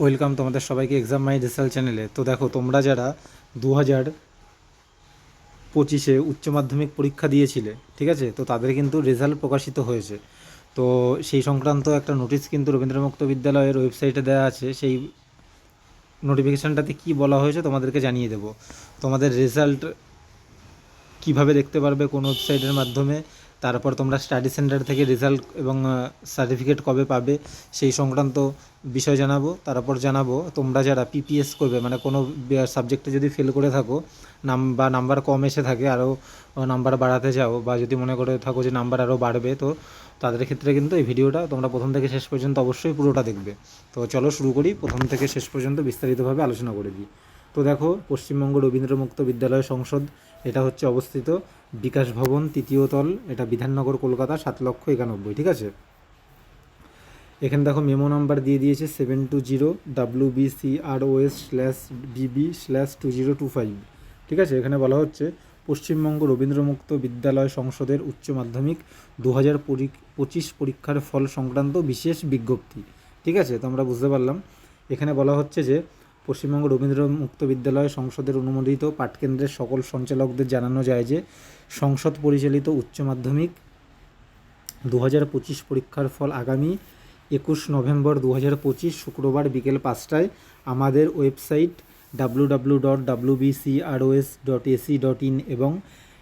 Welcome তোমাদের সবাইকে exam মাই result চ্যানেলে তো দেখো, তোমরা যারা দু হাজার পঁচিশে উচ্চ মাধ্যমিক পরীক্ষা দিয়েছিলে, ঠিক আছে? তো তাদের কিন্তু রেজাল্ট প্রকাশিত হয়েছে। তো সেই সংক্রান্ত একটা নোটিশ কিন্তু রবীন্দ্রমুক্ত বিদ্যালয়ের ওয়েবসাইটে দেওয়া আছে। সেই নোটিফিকেশানটাতে কী বলা হয়েছে তোমাদেরকে জানিয়ে দেবো। তোমাদের রেজাল্ট কীভাবে দেখতে পারবে, কোন ওয়েবসাইটের মাধ্যমে? তারপর তোমরা স্টাডি সেন্টার থেকে রেজাল্ট এবং সার্টিফিকেট কবে পাবে সেই সংক্রান্ত বিষয় জানাব। তারপর জানাব তোমরা যারা পিপিএস করবে মানে কোনো সাবজেক্টে যদি ফেল করে থাকো, নাম, বা নাম্বার কম এসে থাকে আরও নাম্বার বাড়াতে চাও, বা যদি মনে করে থাকো যে নাম্বার আরও বাড়বে, তো তাদের ক্ষেত্রে কিন্তু এই ভিডিওটা তোমরা প্রথম থেকে শেষ পর্যন্ত অবশ্যই পুরোটা দেখবে। তো চলো শুরু করি, প্রথম থেকে শেষ পর্যন্ত বিস্তারিতভাবে আলোচনা করে দিই। তো দেখো, পশ্চিমবঙ্গ রবীন্দ্রমুক্ত বিদ্যালয় সংসদ, এটা হচ্ছে অবস্থিত বিকাশ ভবন, তৃতীয় তল, এটা বিধাননগর, কলকাতা, সাত লক্ষ একানব্বই, ঠিক আছে? এখানে দেখো মেমো নাম্বার দিয়ে দিয়েছে seven two zero W B C R O S slash BB slash two zero two five ঠিক আছে? এখানে বলা হচ্ছে পশ্চিমবঙ্গ রবীন্দ্রমুক্ত বিদ্যালয় সংসদের উচ্চ মাধ্যমিক দু হাজার পঁচিশ পরীক্ষার ফল সংক্রান্ত বিশেষ বিজ্ঞপ্তি, ঠিক আছে? তো আমরা বুঝতে পারলাম। এখানে বলা হচ্ছে যে পশ্চিমবঙ্গ রবীন্দ্র মুক্ত বিদ্যালয় সংসদের অনুমোদিত পাঠকেন্দ্রের সকল সঞ্চালকদের জানানো যায় যে, সংসদ পরিচালিত উচ্চ মাধ্যমিক দু হাজার পঁচিশ পরীক্ষার ফল আগামী একুশ নভেম্বর দু হাজার পঁচিশ শুক্রবার বিকেল পাঁচটায় আমাদের website W W dot W BC ROS dot AC dot in এবং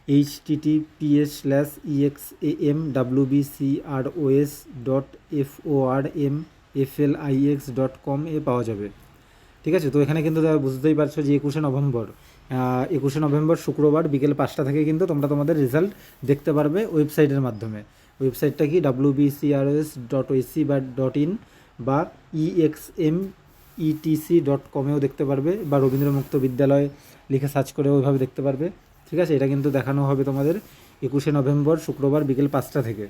H TTPS slash EX M W ROS dot F O R M F L I X dot com এ পাওয়া যাবে। ঠিক আছে? তো এখানে কিন্তু বুঝতেই পারছ যে একুশে নভেম্বর একুশে নভেম্বর শুক্রবার বিকেল পাঁচটা থেকে কিন্তু তোমরা তোমাদের রেজাল্ট দেখতে পারবে ওয়েবসাইটের মাধ্যমে। ওয়েবসাইটটা কি ডাব্লিউ বিসিআরএস ডট এসি বা ডট ইন বা ইএক্সএম ইটিসি ডট কমেও দেখতে পারবে বা রবীন্দ্রমুক্ত বিদ্যালয় লিখে সার্চ করে ওইভাবে দেখতে পারবে। ঠিক আছে? এটা কিন্তু দেখানো হবে তোমাদের একুশে নভেম্বর শুক্রবার বিকেল পাঁচটা থেকে।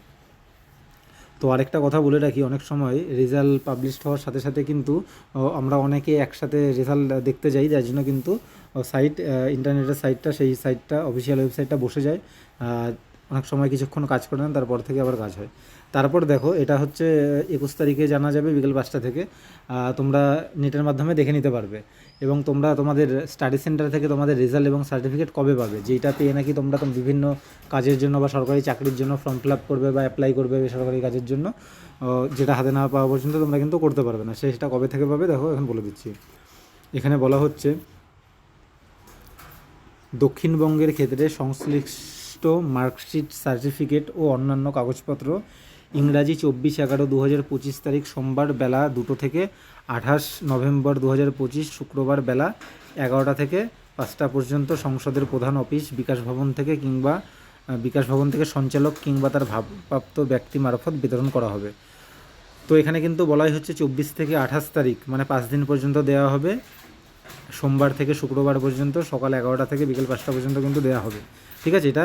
তো আরেকটা কথা বলে রাখি, অনেক সময় রেজাল্ট পাবলিশড হওয়ার সাথে সাথে কিন্তু আমরা অনেকে একসাথে রেজাল্ট দেখতে যাই, যার জন্য কিন্তু সাইট ইন্টারনেটের সাইটটা সেই সাইটটা অফিসিয়াল ওয়েবসাইটটা বসে যায়। অনেক সময় কিছুক্ষণ কাজ করে না তারপর থেকে আবার কাজ হয়। তারপর দেখো, এটা হচ্ছে একুশ তারিখে জানা যাবে বিকেল পাঁচটা থেকে। তোমরা নেটের মাধ্যমে দেখে নিতে পারবে। এবং তোমরা তোমাদের স্টাডি সেন্টার থেকে তোমাদের রেজাল্ট এবং সার্টিফিকেট কবে পাবে? যেটা পেয়ে নাকি তোমরা বিভিন্ন কাজের জন্য বা সরকারি চাকরির জন্য ফর্ম ফিল আপ করবে বা অ্যাপ্লাই করবে বেসরকারি কাজের জন্য যেটা হাতে না পাওয়া পর্যন্ত তোমরা কিন্তু করতে পারবে না। সেটা কবে থেকে পাবে দেখো, এখন বলে দিচ্ছি। এখানে বলা হচ্ছে, দক্ষিণবঙ্গের ক্ষেত্রে সংশ্লিষ্ট মার্কশিট সার্টিফিকেট ও অন্যান্য কাগজপত্র ইংরাজি চব্বিশ এগারো দু হাজার পঁচিশ তারিখ সোমবার বেলা দুটো থেকে আঠাশ নভেম্বর দু হাজার পঁচিশ শুক্রবার বেলা এগারোটা থেকে পাঁচটা পর্যন্ত সংসদের প্রধান অফিস, বিকাশ ভবন থেকে কিংবা বিকাশ ভবন থেকে সঞ্চালক কিংবা তার ভাবপ্রাপ্ত ব্যক্তি মারফত বিতরণ করা হবে। তো এখানে কিন্তু বলাই হচ্ছে চব্বিশ থেকে আঠাশ তারিখ মানে পাঁচ দিন পর্যন্ত দেওয়া হবে। সোমবার থেকে শুক্রবার পর্যন্ত সকাল এগারোটা থেকে বিকেল পাঁচটা পর্যন্ত কিন্তু দেওয়া হবে। ঠিক আছে? এটা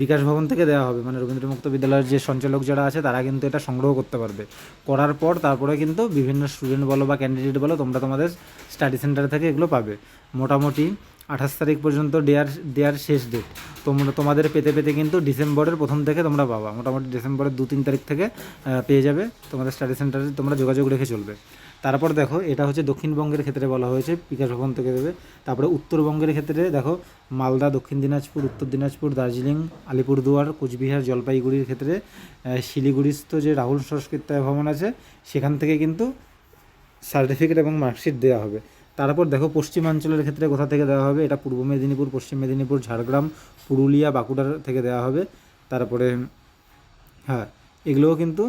বিকাশ ভবন থেকে দেওয়া হবে। মানে রবীন্দ্র মুক্ত বিদ্যালয়ের যে সঞ্চালক যারা আছে, তারা কিন্তু এটা সংগ্রহ করতে পারবে। করার পর তারপরে কিন্তু বিভিন্ন স্টুডেন্ট বলো বা ক্যান্ডিডেট বলো, তোমরা তোমাদের স্টাডি সেন্টার থেকে এগুলো পাবে। মোটামুটি আঠাশ তারিখ পর্যন্ত দেয়ার দেওয়ার শেষ ডেট তোমরা, তোমাদের পেতে পেতে কিন্তু ডিসেম্বরের প্রথম থেকে তোমরা পাবা। মোটামুটি ডিসেম্বরের দু তিন তারিখ থেকে পেয়ে যাবে। তোমাদের স্টাডি সেন্টারে তোমরা যোগাযোগ রেখে চলবে। তারপর দেখো, এটা হচ্ছে দক্ষিণবঙ্গের ক্ষেত্রে বলা হয়েছে, বিকাশ ভবন থেকে দেবে। তারপরে উত্তরবঙ্গের ক্ষেত্রে দেখো, মালদা, দক্ষিণ দিনাজপুর, উত্তর দিনাজপুর, দার্জিলিং, আলিপুরদুয়ার, কোচবিহার, জলপাইগুড়ির ক্ষেত্রে শিলিগুড়িস্থ যে রাহুল সংস্কৃতায় ভবন আছে, সেখান থেকে কিন্তু সার্টিফিকেট এবং মার্কশিট দেওয়া হবে। তারপর দেখো, পশ্চিমাঞ্চলের ক্ষেত্রে কোথা থেকে দেওয়া হবে? এটা পূর্ব মেদিনীপুর, পশ্চিম মেদিনীপুর, ঝাড়গ্রাম, পুরুলিয়া, বাঁকুড়ার থেকে দেওয়া হবে। তারপরে হ্যাঁ এগুলোও কিন্তু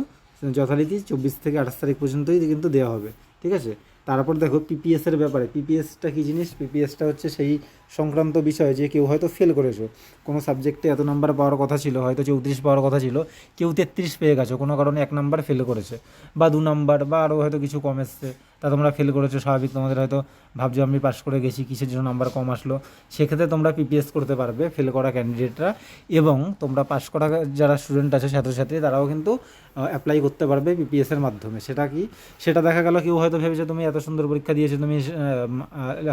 যথারীতি চব্বিশ থেকে আঠাশ তারিখ পর্যন্তই কিন্তু দেওয়া হবে, ঠিক আছে? তারপর দেখো পিপিএসের ব্যাপারে পিপিএসটা কী জিনিস? পিপিএসটা হচ্ছে সেই সংক্রান্ত বিষয় যে কেউ হয়তো ফেল করেছ। কোনো সাবজেক্টে এত নাম্বার পাওয়ার কথা ছিল, হয়তো চৌত্রিশ পাওয়ার কথা ছিল, কেউ তেত্রিশ পেয়ে গেছো, কোনো কারণে এক নাম্বার ফেল করেছে, বা দু নাম্বার বা আরও হয়তো কিছু কম এসছে। তা তোমরা ফেল করেছ, স্বাভাবিক। তোমাদের হয়তো ভাবছ, আমি পাস করে গেছি, কিসের জন্য নাম্বার কম আসলো? সেক্ষেত্রে তোমরা পিপিএস করতে পারবে ফেল করা ক্যান্ডিডেটরা এবং তোমরা পাস করা যারা স্টুডেন্ট আছে, ছাত্রছাত্রী, তারাও কিন্তু অ্যাপ্লাই করতে পারবে পিপিএসের মাধ্যমে। সেটা কি? সেটা দেখা গেল, কেউ হয়তো ভেবেছে, তুমি এত সুন্দর পরীক্ষা দিয়েছ, তুমি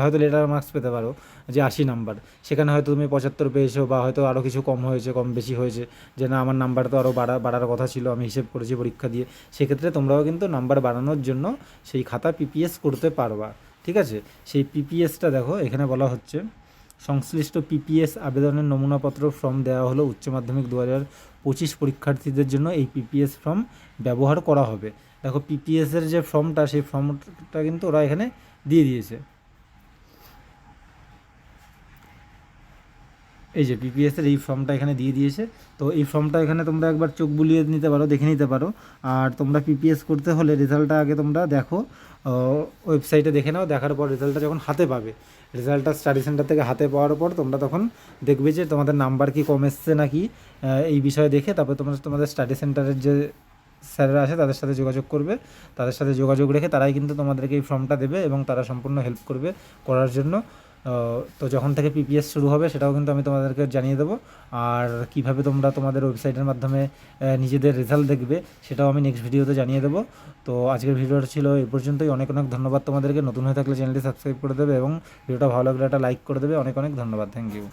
হয়তো লেটার মার্কস পেতে পারো যে আশি নাম্বার সেখানে হয়তো তুমি পঁচাত্তর পেয়েছ বা হয়তো আরও কিছু কম হয়েছে, কম বেশি হয়েছে, যে না, আমার নাম্বার তো আরও বাড়া, বাড়ার কথা ছিল, আমি হিসেব করেছি পরীক্ষা দিয়ে। সেক্ষেত্রে তোমরাও কিন্তু নাম্বার বাড়ানোর জন্য সেই খাতা পিপিএস করতে পারবা, ঠিক আছে? সেই পিপিএসটা দেখো, এখানে বলা হচ্ছে, সংশ্লিষ্ট পিপিএস আবেদনের নমুনাপত্র ফর্ম দেওয়া হলো উচ্চ মাধ্যমিক দু হাজার পঁচিশ পরীক্ষার্থীদের জন্য এই পিপিএস ফর্ম ব্যবহার করা হবে। দেখো পিপিএসের যে ফর্মটা সেই ফর্মটা কিন্তু ওরা এখানে দিয়ে দিয়েছে। এই যে পিপিএস এর এই ফর্মটা এখানে দিয়ে দিয়েছে। তো এই ফর্মটা এখানে তোমরা একবার চোখ বুলিয়ে নিতে পারো, দেখে নিতে পারো। আর তোমরা পিপিএস করতে হলে রেজাল্টটা আগে তোমরা দেখো ওয়েবসাইটে দেখে নাও, দেখার পর রেজাল্টটা যখন হাতে পাবে রেজাল্টটা স্টাডি সেন্টার থেকে হাতে পাওয়ার পর তোমরা তখন দেখবে যে তোমাদের নাম্বার কি কম এসছে নাকি এই বিষয়ে দেখে তারপর তোমরা তোমাদের স্টাডি সেন্টারের যে স্যাররা আছে তাদের সাথে যোগাযোগ করবে। তাদের সাথে যোগাযোগ রেখে তারাই কিন্তু তোমাদেরকে এই ফর্মটা দেবে এবং তারা সম্পূর্ণ হেল্প করবে করার জন্য। তো যখন থেকে পিপিএস শুরু হবে, সেটাও কিন্তু আমি তোমাদেরকে জানিয়ে দেবো। আর কীভাবে তোমরা তোমাদের ওয়েবসাইটের মাধ্যমে নিজেদের রেজাল্ট দেখবে, সেটাও আমি নেক্সট ভিডিওতে জানিয়ে দেবো। তো আজকের ভিডিওটা ছিল এই পর্যন্তই। অনেক অনেক ধন্যবাদ তোমাদেরকে। নতুন হয়ে থাকলে চ্যানেলটি সাবস্ক্রাইব করে দেবে এবং ভিডিওটা ভালো লাগলে একটা লাইক করে দেবে। অনেক অনেক ধন্যবাদ। Thank you